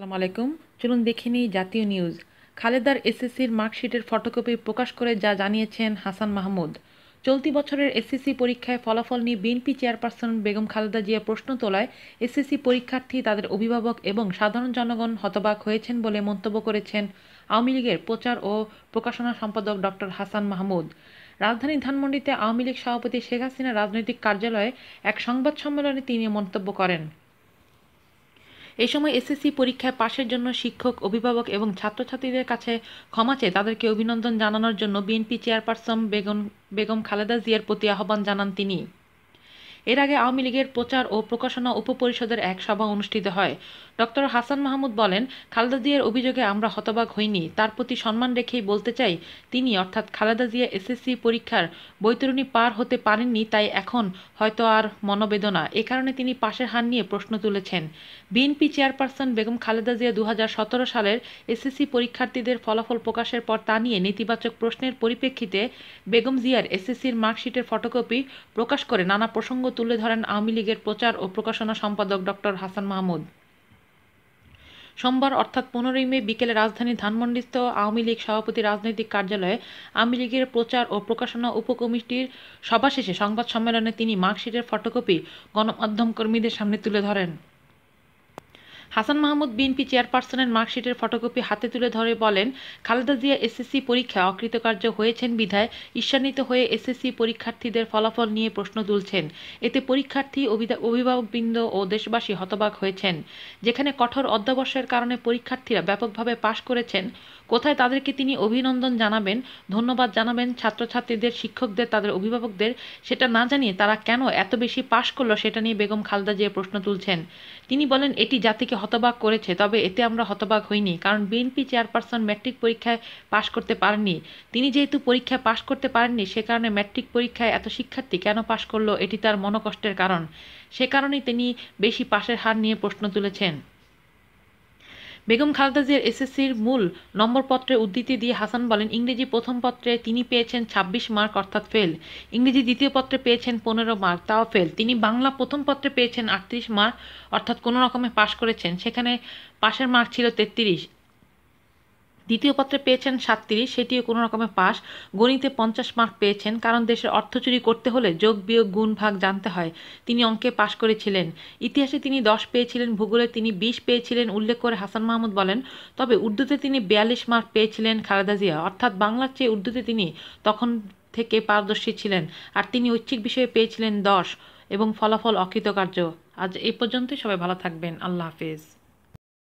আসসালামু আলাইকুম। চলুন দেখে নিই জাতীয় নিউজ। খালেদার এসএসসির মার্কশিটের ফটোকপি প্রকাশ করে যা জানিয়েছেন হাসান মাহমুদ। চলতি বছরের এসএসসি পরীক্ষায় ফলাফল নিয়ে বিএনপি চেয়ারপারসন বেগম খালেদা জিয়া প্রশ্ন তোলায় এসএসসি পরীক্ষার্থী, তাদের অভিভাবক এবং সাধারণ জনগণ হতবাক হয়েছেন বলে মন্তব্য করেছেন আওয়ামী লীগের প্রচার ও প্রকাশনা সম্পাদক ডক্টর হাসান মাহমুদ। রাজধানী ধানমন্ডিতে আওয়ামী লীগ সভাপতি শেখ হাসিনা রাজনৈতিক কার্যালয়ে এক সংবাদ সম্মেলনে তিনি মন্তব্য করেন। এ সময় এসএসসি পরীক্ষায় পাশের জন্য শিক্ষক, অভিভাবক এবং ছাত্রছাত্রীদের কাছে ক্ষমা চেয়ে তাদেরকে অভিনন্দন জানানোর জন্য বিএনপি চেয়ারপারসন বেগম বেগম খালেদা জিয়ার প্রতি আহ্বান জানান তিনি। এর আগে আওয়ামী লীগের প্রচার ও প্রকাশনা উপপরিষদের এক সভা অনুষ্ঠিত হয়। ডক্টর হাসান মাহমুদ বলেন, খালেদা জিয়ার অভিযোগে আমরা হতবাক হইনি। তার প্রতি সম্মান রেখেই বলতে চাই, তিনি অর্থাৎ খালেদা জিয়া এসএসসি পরীক্ষার বৈতরণী পার হতে পারেননি, তাই এখন হয়তো আর মনোবেদনা। এ কারণে তিনি পাশের হার নিয়ে প্রশ্ন তুলেছেন। বিএনপি চেয়ারপারসন বেগম খালেদা জিয়া দু হাজার সতেরো সালের এসএসসি পরীক্ষার্থীদের ফলাফল প্রকাশের পর তা নিয়ে নেতিবাচক প্রশ্নের পরিপ্রেক্ষিতে বেগম জিয়ার এসএসসির মার্কশিটের ফটোকপি প্রকাশ করে নানা প্রসঙ্গ তুলে ধরেন আওয়ামী লীগের প্রচার ও প্রকাশনা সম্পাদক ডক্টর হাসান মাহমুদ। সোমবার অর্থাৎ পনেরোই মে বিকেলে রাজধানী ধানমন্ডিস্থ আওয়ামী লীগ সভাপতি রাজনৈতিক কার্যালয়ে আওয়ামী লীগের প্রচার ও প্রকাশনা উপকমিটির সভা শেষে সংবাদ সম্মেলনে তিনি মার্কশিটের ফটোকপি গণমাধ্যম কর্মীদের সামনে তুলে ধরেন। হাসান মাহমুদ বিএনপি চেয়ারপারসনের মার্কশিটের ফটোকপি হাতে তুলে ধরে বলেন, খালেদা জিয়া এসএসসি পরীক্ষায় অকৃতকার্য হয়েছেন বিধায় ঈর্ষান্বিত হয়ে এসএসসি পরীক্ষার্থীদের ফলাফল নিয়ে প্রশ্ন তুলছেন। এতে পরীক্ষার্থী অভিভাবকবৃন্দ ও দেশবাসী হতবাক হয়েছেন। যেখানে কঠোর অধ্যবসায়ের কারণে পরীক্ষার্থীরা ব্যাপকভাবে পাশ করেছেন, কোথায় তাদেরকে তিনি অভিনন্দন জানাবেন, ধন্যবাদ জানাবেন ছাত্রছাত্রীদের, শিক্ষকদের, তাদের অভিভাবকদের, সেটা না জানিয়ে তারা কেন এত বেশি পাশ করল সেটা নিয়ে বেগম খালেদা জিয়া প্রশ্ন তুলছেন। তিনি বলেন, এটি জাতিকে হতবাক করেছে, তবে এতে আমরা হতবাক হইনি, কারণ বিএনপি চেয়ারপারসন ম্যাট্রিক পরীক্ষায় পাশ করতে পারেননি। তিনি যেহেতু পরীক্ষায় পাশ করতে পারেননি, সে কারণে ম্যাট্রিক পরীক্ষায় এত শিক্ষার্থী কেন পাশ করল, এটি তার মনোকষ্টের কারণ। সে কারণেই তিনি বেশি পাশের হার নিয়ে প্রশ্ন তুলেছেন। বেগম খালেদা জিয়ার এসএসসির মূল নম্বরপত্রের উদ্ধৃতি দিয়ে হাসান বলেন, ইংরেজি প্রথম পত্রে তিনি পেয়েছেন ২৬ মার্ক অর্থাৎ ফেল ইংরেজি দ্বিতীয় পত্রে পেয়েছেন পনেরো মার্ক, তাও ফেল তিনি বাংলা প্রথম পত্রে পেয়েছেন আটত্রিশ মার্ক অর্থাৎ কোনো রকমে পাশ করেছেন। সেখানে পাশের মার্ক ছিল তেত্রিশ। দ্বিতীয় পত্রে পেয়েছেন সাতত্রিশ, সেটিও কোনো রকমে পাস গণিতে পঞ্চাশ মার্ক পেয়েছেন, কারণ দেশের অর্থ চুরি করতে হলে যোগ, বিয়োগ, গুণ, ভাগ জানতে হয়। তিনি অঙ্কে পাশ করেছিলেন। ইতিহাসে তিনি দশ পেয়েছিলেন, ভূগোলে তিনি বিশ পেয়েছিলেন, উল্লেখ করে হাসান মাহমুদ বলেন, তবে উর্দুতে তিনি বিয়াল্লিশ মার্ক পেয়েছিলেন খালেদা জিয়া। অর্থাৎ বাংলার চেয়ে উর্দুতে তিনি তখন থেকে পারদর্শী ছিলেন, আর তিনি ঐচ্ছিক বিষয়ে পেয়েছিলেন দশ, এবং ফলাফল অকৃতকার্য। আজ এই পর্যন্তই, সবাই ভালো থাকবেন, আল্লাহ হাফিজ।